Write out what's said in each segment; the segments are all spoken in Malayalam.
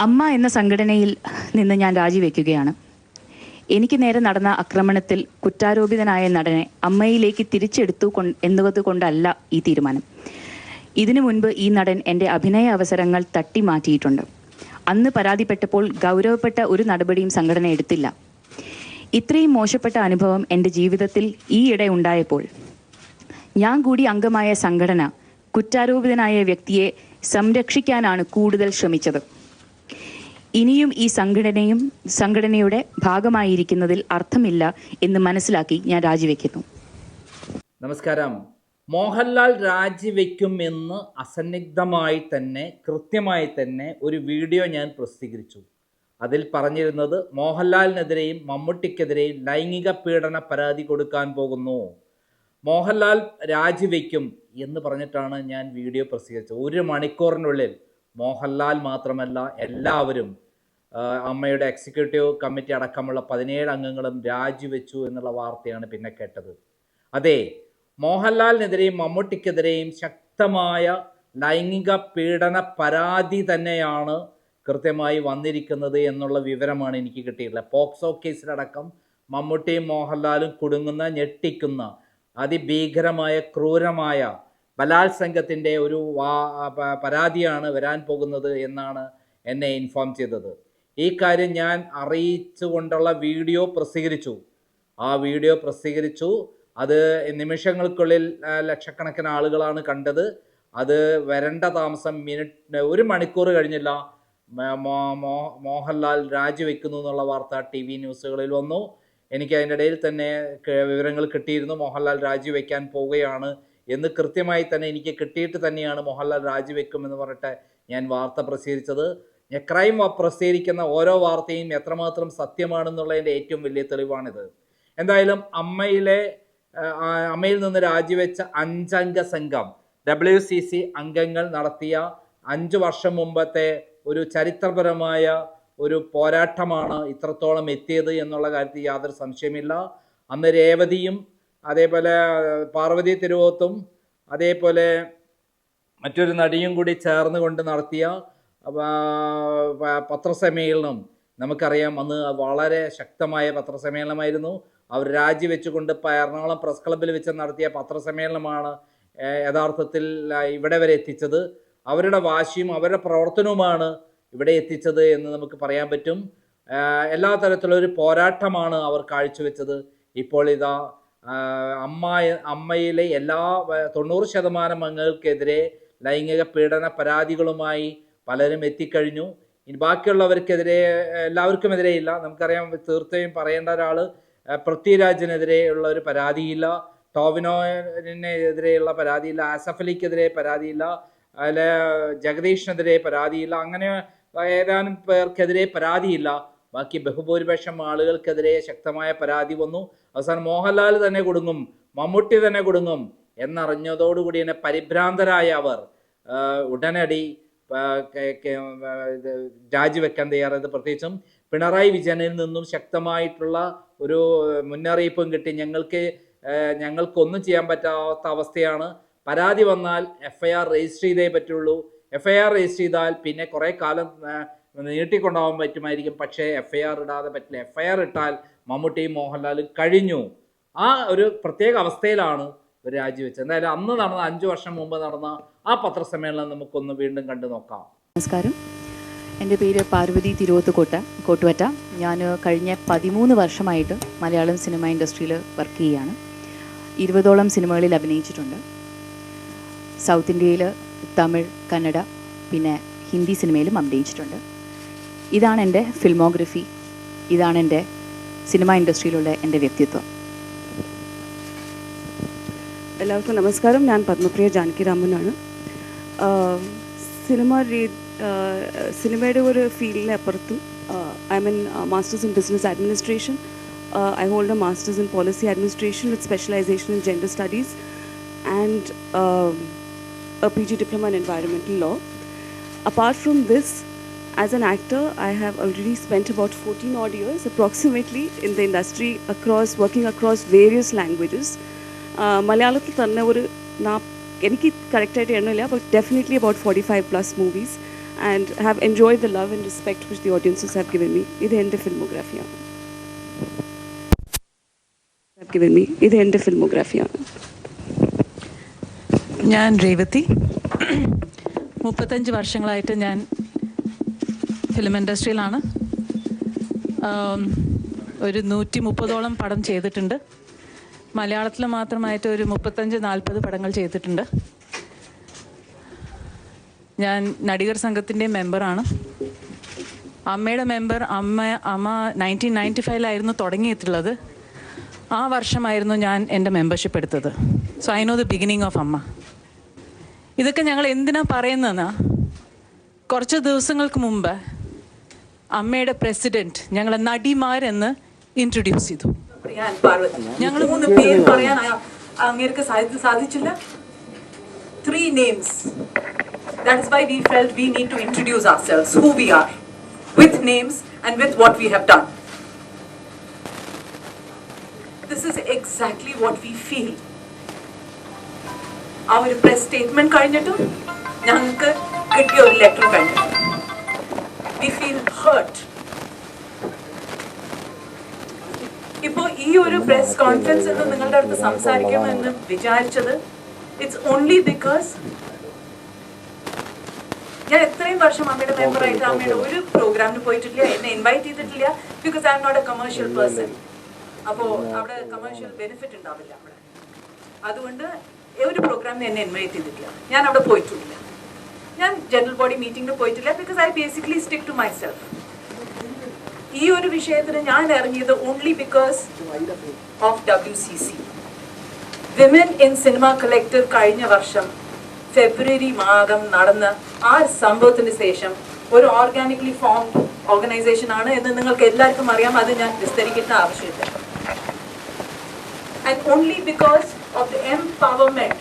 അമ്മ എന്ന സംഘടനയിൽ നിന്ന് ഞാൻ രാജിവെക്കുകയാണ്. എനിക്ക് നേരെ നടന്ന ആക്രമണത്തിൽ കുറ്റാരോപിതനായ നടനെ അമ്മയിലേക്ക് തിരിച്ചെടുത്തു കൊ- എന്നതുകൊണ്ടല്ല ഈ തീരുമാനം. ഇതിനു മുൻപ് ഈ നടൻ എന്റെ അഭിനയ അവസരങ്ങൾ തട്ടി മാറ്റിയിട്ടുണ്ട്. അന്ന് പരാതിപ്പെട്ടപ്പോൾ ഗൗരവപ്പെട്ട ഒരു നടപടിയും സംഘടന എടുത്തില്ല. ഇത്രയും മോശപ്പെട്ട അനുഭവം എന്റെ ജീവിതത്തിൽ ഈയിടെ ഉണ്ടായപ്പോൾ ഞാൻ കൂടി അംഗമായ സംഘടന കുറ്റാരോപിതനായ വ്യക്തിയെ സംരക്ഷിക്കാനാണ് കൂടുതൽ ശ്രമിച്ചത്. ഇനിയും ഈ സംഘടനയും സംഘടനയുടെ ഭാഗമായിരിക്കുന്നതിൽ അർത്ഥമില്ല എന്ന് മനസ്സിലാക്കി ഞാൻ രാജിവെക്കുന്നു. നമസ്കാരം. മോഹൻലാൽ രാജിവെക്കുമെന്ന് അസന്നിഗ്ധമായി തന്നെ കൃത്യമായി തന്നെ ഒരു വീഡിയോ ഞാൻ പ്രസിദ്ധീകരിച്ചു. അതിൽ പറഞ്ഞിരുന്നത് മോഹൻലാലിനെതിരെയും മമ്മൂട്ടിക്കെതിരെയും ലൈംഗിക പീഡന പരാതി കൊടുക്കാൻ പോകുന്നു. മോഹൻലാൽ രാജിവെക്കും എന്ന് പറഞ്ഞിട്ടാണ് ഞാൻ വീഡിയോ പ്രസിദ്ധീകരിച്ചത്. ഒരു മണിക്കൂറിനുള്ളിൽ മോഹൻലാൽ മാത്രമല്ല എല്ലാവരും അമ്മയുടെ എക്സിക്യൂട്ടീവ് കമ്മിറ്റി അടക്കമുള്ള പതിനേഴ് അംഗങ്ങളും രാജിവെച്ചു എന്നുള്ള വാർത്തയാണ് പിന്നെ കേട്ടത്. അതെ മോഹൻലാലിനെതിരെയും മമ്മൂട്ടിക്കെതിരെയും ശക്തമായ ലൈംഗിക പീഡന പരാതി തന്നെയാണ് കൃത്യമായി വന്നിരിക്കുന്നത് എന്നുള്ള വിവരമാണ് എനിക്ക് കിട്ടിയിട്ടുള്ളത്. പോക്സോ കേസിലടക്കം മമ്മൂട്ടിയും മോഹൻലാലും കുടുങ്ങുന്ന ഞെട്ടിക്കുന്ന അതിഭീകരമായ ക്രൂരമായ ബലാത്സംഗത്തിന്റെ ഒരു പരാതിയാണ് വരാൻ പോകുന്നത് എന്നാണ് എന്നെ ഇൻഫോം ചെയ്തത്. ഈ കാര്യം ഞാൻ അറിയിച്ചുകൊണ്ടുള്ള വീഡിയോ പ്രസിദ്ധീകരിച്ചു. ആ വീഡിയോ പ്രസിദ്ധീകരിച്ചു. അത് നിമിഷങ്ങൾക്കുള്ളിൽ ലക്ഷക്കണക്കിന് ആളുകളാണ് കണ്ടത്. അത് വരണ്ട താമസം മിനിറ്റ് ഒരു മണിക്കൂർ കഴിഞ്ഞില്ല. മോഹൻലാൽ രാജിവെക്കുന്നു എന്നുള്ള വാർത്ത ടി വി ന്യൂസുകളിൽ വന്നു. എനിക്ക് അതിന്റെ ഇടയിൽ തന്നെ വിവരങ്ങൾ കിട്ടിയിരുന്നു. മോഹൻലാൽ രാജിവെക്കാൻ പോവുകയാണ് എന്ന് കൃത്യമായി തന്നെ എനിക്ക് കിട്ടിയിട്ട് തന്നെയാണ് മോഹൻലാൽ രാജിവെക്കും എന്ന് പറഞ്ഞിട്ട് ഞാൻ വാർത്ത പ്രസിദ്ധീകരിച്ചത്. ക്രൈം പ്രസിദ്ധീകരിക്കുന്ന ഓരോ വാർത്തയും എത്രമാത്രം സത്യമാണെന്നുള്ളതിന്റെ ഏറ്റവും വലിയ തെളിവാണിത്. എന്തായാലും അമ്മയിലെ അമ്മയിൽ നിന്ന് രാജിവെച്ച അഞ്ചംഗ സംഘം ഡബ്ല്യു സി സി അംഗങ്ങൾ നടത്തിയ അഞ്ച് വർഷം മുമ്പത്തെ ഒരു ചരിത്രപരമായ ഒരു പോരാട്ടമാണ് ഇത്രത്തോളം എത്തിയത് എന്നുള്ള കാര്യത്തിൽ യാതൊരു സംശയമില്ല അന്ന് രേവതിയും അതേപോലെ പാർവതി തിരുവോത്തും അതേപോലെ മറ്റൊരു നടിയും കൂടി ചേർന്ന് കൊണ്ട് നടത്തിയ പത്രസമ്മേളനം നമുക്കറിയാം അന്ന് വളരെ ശക്തമായ പത്രസമ്മേളനമായിരുന്നു. അവർ രാജിവെച്ചുകൊണ്ട് എറണാകുളം പ്രസ് ക്ലബ്ബിൽ വെച്ച് നടത്തിയ പത്രസമ്മേളനമാണ് യഥാർത്ഥത്തിൽ ഇവിടെ വരെ എത്തിച്ചത്. അവരുടെ വാശിയും അവരുടെ പ്രവർത്തനവുമാണ് ഇവിടെ എത്തിച്ചത് എന്ന് നമുക്ക് പറയാൻ പറ്റും. എല്ലാ തരത്തിലുള്ള ഒരു പോരാട്ടമാണ് അവർ കാഴ്ചവെച്ചത്. ഇപ്പോൾ ഇതാ അമ്മ അമ്മയിലെ എല്ലാ തൊണ്ണൂറ് ശതമാനം അംഗങ്ങൾക്കെതിരെ ലൈംഗിക പീഡന പരാതികളുമായി പലരും എത്തിക്കഴിഞ്ഞു. ഇനി ബാക്കിയുള്ളവർക്കെതിരെ എല്ലാവർക്കും എതിരെയില്ല നമുക്കറിയാം തീർച്ചയായും പറയേണ്ട ഒരാൾ പൃഥ്വിരാജിനെതിരെ ഉള്ള ഒരു പരാതിയില്ല. ടോവിനോനെതിരെയുള്ള പരാതിയില്ല. ആസഫ് അലിക്കെതിരെ പരാതിയില്ല. അതിലെ ജഗദീഷിനെതിരെ പരാതിയില്ല. അങ്ങനെ ഏതാനും പേർക്കെതിരെ പരാതിയില്ല. ബാക്കി ബഹുഭൂരിപക്ഷം ആളുകൾക്കെതിരെ ശക്തമായ പരാതി വന്നു. അവസാനം മോഹൻലാൽ തന്നെ കൊടുങ്ങും മമ്മൂട്ടി തന്നെ കൊടുങ്ങും എന്നറിഞ്ഞതോടുകൂടി തന്നെ പരിഭ്രാന്തരായ അവർ. ഉടനടി രാജിവെക്കാൻ തയ്യാറായത്. പ്രത്യേകിച്ചും പിണറായി വിജയനിൽ നിന്നും ശക്തമായിട്ടുള്ള ഒരു മുന്നറിയിപ്പും കിട്ടി. ഞങ്ങൾക്ക് ഞങ്ങൾക്കൊന്നും ചെയ്യാൻ പറ്റാത്ത അവസ്ഥയാണ്. പരാതി വന്നാൽ എഫ് ഐ ആർ രജിസ്റ്റർ ചെയ്തേ പറ്റുള്ളൂ. എഫ് ഐ ആർ രജിസ്റ്റർ ചെയ്താൽ പിന്നെ കുറേ കാലം നീട്ടിക്കൊണ്ടാവാൻ പറ്റുമായിരിക്കും. പക്ഷേ എഫ് ഐ ആർ ഇടാതെ പറ്റില്ല. എഫ് ഐ ആർ ഇട്ടാൽ മമ്മൂട്ടിയും മോഹൻലാലും കഴിഞ്ഞു. ആ ഒരു പ്രത്യേക അവസ്ഥയിലാണ് രാജിവെച്ചത് എന്തായാലും അന്ന് നടന്ന അഞ്ചു വർഷം മുമ്പ് നടന്ന ആ പത്രസമ്മേളനം നമുക്കൊന്ന് വീണ്ടും കണ്ടു നോക്കാം. നമസ്കാരം. എന്റെ പേര് പാർവതി തിരുവത്ത് കോട്ട കോട്ടുവറ്റ. ഞാൻ കഴിഞ്ഞ പതിമൂന്ന് വർഷമായിട്ട് മലയാളം സിനിമ ഇൻഡസ്ട്രിയിൽ വർക്ക് ചെയ്യുകയാണ്. ഇരുപതോളം സിനിമകളിൽ അഭിനയിച്ചിട്ടുണ്ട്. സൗത്ത് ഇന്ത്യയിൽ തമിഴ് കന്നഡ പിന്നെ ഹിന്ദി സിനിമയിലും അഭിനയിച്ചിട്ടുണ്ട്. ഇതാണ് എന്റെ ഫിൽമോഗ്രഫി. ഇതാണ് എന്റെ സിനിമ ഇൻഡസ്ട്രിയിലുള്ള എന്റെ വ്യക്തിത്വം. എല്ലാവർക്കും നമസ്കാരം ഞാൻ പത്മപ്രിയ ജാനകിരാമനാണ് ആഹ് സിനിമ രീ ആഹ് സിനിമയുടെ ഒരു ഫീൽഡിന് അപ്പുറത്തും I mean masters in business administration I hold a masters in policy administration with specialisation in gender studies and a PG diploma in environmental law. Apart from this, as an actor, I have already spent about 14 odd years approximately in the industry across working across various languages. മലയാളത്തിൽ തന്നെ ഒരു നാ എനിക്ക് കറക്റ്റായിട്ട് എണ്ണമില്ല but definitely about forty five plus movies and have enjoy the love and respect which the audiences have given me. ഇത് എന്റെ me. ഇത് എന്റെ ഫിൽമോഗ്രാഫിയാണ് ഞാൻ രേവതി. മുപ്പത്തഞ്ച് വർഷങ്ങളായിട്ട് ഞാൻ ഫിലിം ഇൻഡസ്ട്രിയിലാണ് ഒരു നൂറ്റി മുപ്പതോളം പടം ചെയ്തിട്ടുണ്ട്. മലയാളത്തിൽ മാത്രമായിട്ട് ഒരു മുപ്പത്തഞ്ച് നാൽപ്പത് പടങ്ങൾ ചെയ്തിട്ടുണ്ട്. ഞാൻ നടികർ സംഘത്തിന്റെ മെമ്പറാണ്. അമ്മയുടെ മെമ്പർ അമ്മ അമ്മ നയന്റീൻ നയന്റി ഫൈവിലായിരുന്നു തുടങ്ങിയിട്ടുള്ളത്. ആ വർഷമായിരുന്നു ഞാൻ എന്റെ മെമ്പർഷിപ്പ് എടുത്തത്. So I know the beginning of AMMA. ഇതൊക്കെ ഞങ്ങൾ എന്തിനാ പറയുന്നതെന്നാ? കുറച്ച് ദിവസങ്ങൾക്ക് മുമ്പ് അമ്മയുടെ പ്രസിഡന്റ് ഞങ്ങളെ നടിമാരെന്ന് ഇൻട്രൊഡ്യൂസ് ചെയ്തു. ഞാൻ പാർവതി ഞങ്ങൾ മൂന്ന് പേര് പറയാൻ അങ്ങേർക്ക് സാധി- സാധിച്ചില്ല. Three names is why we felt we need to introduce ourselves who we are with names and with what we have done this is exactly what we feel ആ ഒരു പ്രസ് സ്റ്റേറ്റ്മെന്റ് കഴിഞ്ഞിട്ടും ഞങ്ങൾക്ക് കിട്ടിയ ഒരു ലെറ്റർ കഴിഞ്ഞിട്ട്. വി ഫീൽ ഹേർട്ട് ഇപ്പോ ഈ ഒരു പ്രസ് കോൺഫറൻസ് എന്ന് നിങ്ങളുടെ അടുത്ത് സംസാരിക്കുമെന്ന് വിചാരിച്ചത് ഇറ്റ്സ് ഓൺലി ബിക്കോസ് ഞാൻ എത്രയും വർഷം അമ്മയുടെ മെമ്പറായിട്ട് അമ്മയുടെ ഒരു പ്രോഗ്രാമിന് പോയിട്ടില്ല എന്നെ ഇൻവൈറ്റ് ചെയ്തിട്ടില്ല because I'm not a commercial person അപ്പോ അവിടെ കമേഴ്ഷ്യൽ ബെനിഫിറ്റ് ഉണ്ടാവില്ല അവിടെ. അതുകൊണ്ട് ഒരു പ്രോഗ്രാമിന് എന്നെ ഇൻവൈറ്റ് ചെയ്തിട്ടില്ല. ഞാൻ അവിടെ പോയിട്ടില്ല. ഞാൻ ജനറൽ ബോഡി മീറ്റിംഗിന് പോയിട്ടില്ല because I basically stick to myself ഈ ഒരു വിഷയത്തിന് ഞാൻ ഇറങ്ങിയത് only because of W C C women in cinema collective കഴിഞ്ഞ വർഷം ഫെബ്രുവരി മാസം നടന്ന ആ സംഭവത്തിന് ശേഷം ഒരു ഓർഗാനിക്കലി ഫോം ഓർഗനൈസേഷൻ ആണ് എന്ന് നിങ്ങൾക്ക് എല്ലാവർക്കും അറിയാം. അത് ഞാൻ വിസ്തരിക്കേണ്ട ആവശ്യമില്ല. And only because of the empowerment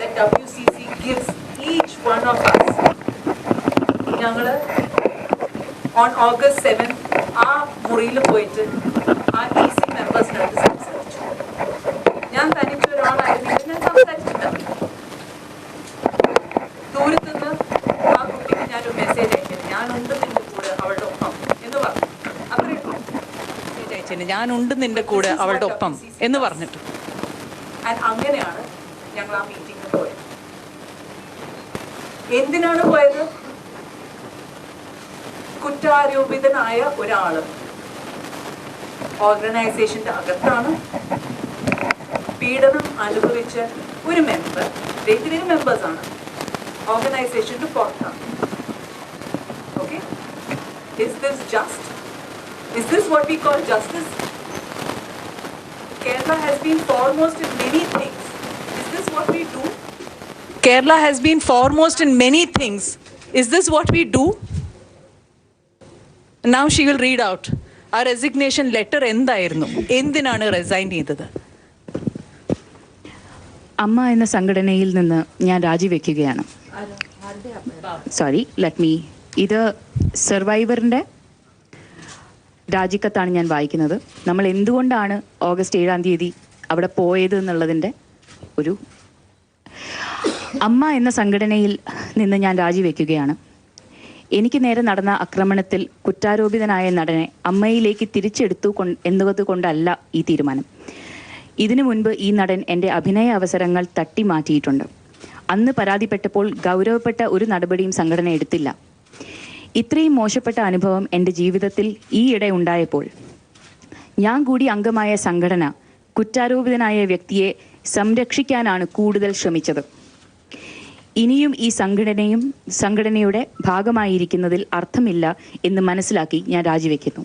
that C gives each one of us. ഞങ്ങൾ ഓൺ ഓഗസ്റ്റ് സെവൻ ആ മുറിയിൽ പോയിട്ട് ആ ഇ സി മെമ്പേഴ്സിനായിട്ട് സംസാരിച്ചു. ഞാൻ തനിച്ച് ഒരാളായിരുന്നു. ഞാൻ സംസാരിച്ചിട്ടുണ്ട് ദൂരത്ത് നിന്ന് ആ കുട്ടിക്ക് ഞാനൊരു മെസ്സേജ് അയച്ചത് ഞാനുണ്ട് നിന്റെ കൂടെ അവളുടെ ഒപ്പം എന്ന് പറഞ്ഞു. അത്രയും മെസ്സേജ് അയച്ചതിന് ഞാനുണ്ട് നിന്റെ കൂടെ അവളുടെ ഒപ്പം എന്ന് പറഞ്ഞിട്ട്. അങ്ങനെയാണ് ഞങ്ങൾ ആ മീറ്റിംഗിന് പോയത്. എന്തിനാണ് പോയത്? കുറ്റാരോപിതനായ ഒരാൾ ഓർഗനൈസേഷന്റെ അകത്താണ് പീഡനം അനുഭവിച്ച ഒരു മെമ്പർ രണ്ടിനും മെമ്പേഴ്സ് ആണ്. ഓർഗനൈസേഷന്റെ പുറത്താണ്. Okay is this just is this what we call justice Kerala has been foremost in many things. Is this what we do? Kerala has been foremost in many things is this what we do now she will read out a resignation letter എന്തായിരുന്നു? എന്തിനാണ് റെസൈൻ ചെയ്തത്? അമ്മ എന്ന സംഘടനയിൽ നിന്ന് ഞാൻ രാജിവെക്കുകയാണ്. സോറി ലെറ്റ് മീ ഇത് സർവൈവറിന്റെ രാജിക്കത്താണ് ഞാൻ വായിക്കുന്നത്. നമ്മൾ എന്തുകൊണ്ടാണ് ഓഗസ്റ്റ് ഏഴാം തീയതി അവിടെ പോയത് എന്നുള്ളതിന്റെ ഒരു അമ്മ എന്ന സംഘടനയിൽ നിന്ന് ഞാൻ രാജിവെക്കുകയാണ്. എനിക്ക് നേരെ നടന്ന ആക്രമണത്തിൽ കുറ്റാരോപിതനായ നടനെ അമ്മയിലേക്ക് തിരിച്ചെടുത്തു കൊ എന്നത് കൊണ്ടല്ല ഈ തീരുമാനം. ഇതിനു മുൻപ് ഈ നടൻ എന്റെ അഭിനയ അവസരങ്ങൾ തട്ടി മാറ്റിയിട്ടുണ്ട്. അന്ന് പരാതിപ്പെട്ടപ്പോൾ ഗൗരവപ്പെട്ട ഒരു നടപടിയും സംഘടന എടുത്തില്ല. ഇത്രയും മോശപ്പെട്ട അനുഭവം എന്റെ ജീവിതത്തിൽ ഈയിടെ ഉണ്ടായപ്പോൾ. ഞാൻ കൂടി അംഗമായ സംഘടന കുറ്റാരോപിതനായ വ്യക്തിയെ സംരക്ഷിക്കാനാണ് കൂടുതൽ ശ്രമിച്ചത്. ഇനിയും ഈ സംഘടനയും സംഘടനയുടെ ഭാഗമായിരിക്കുന്നതിൽ അർത്ഥമില്ല എന്ന് മനസ്സിലാക്കി ഞാൻ രാജിവെക്കുന്നു.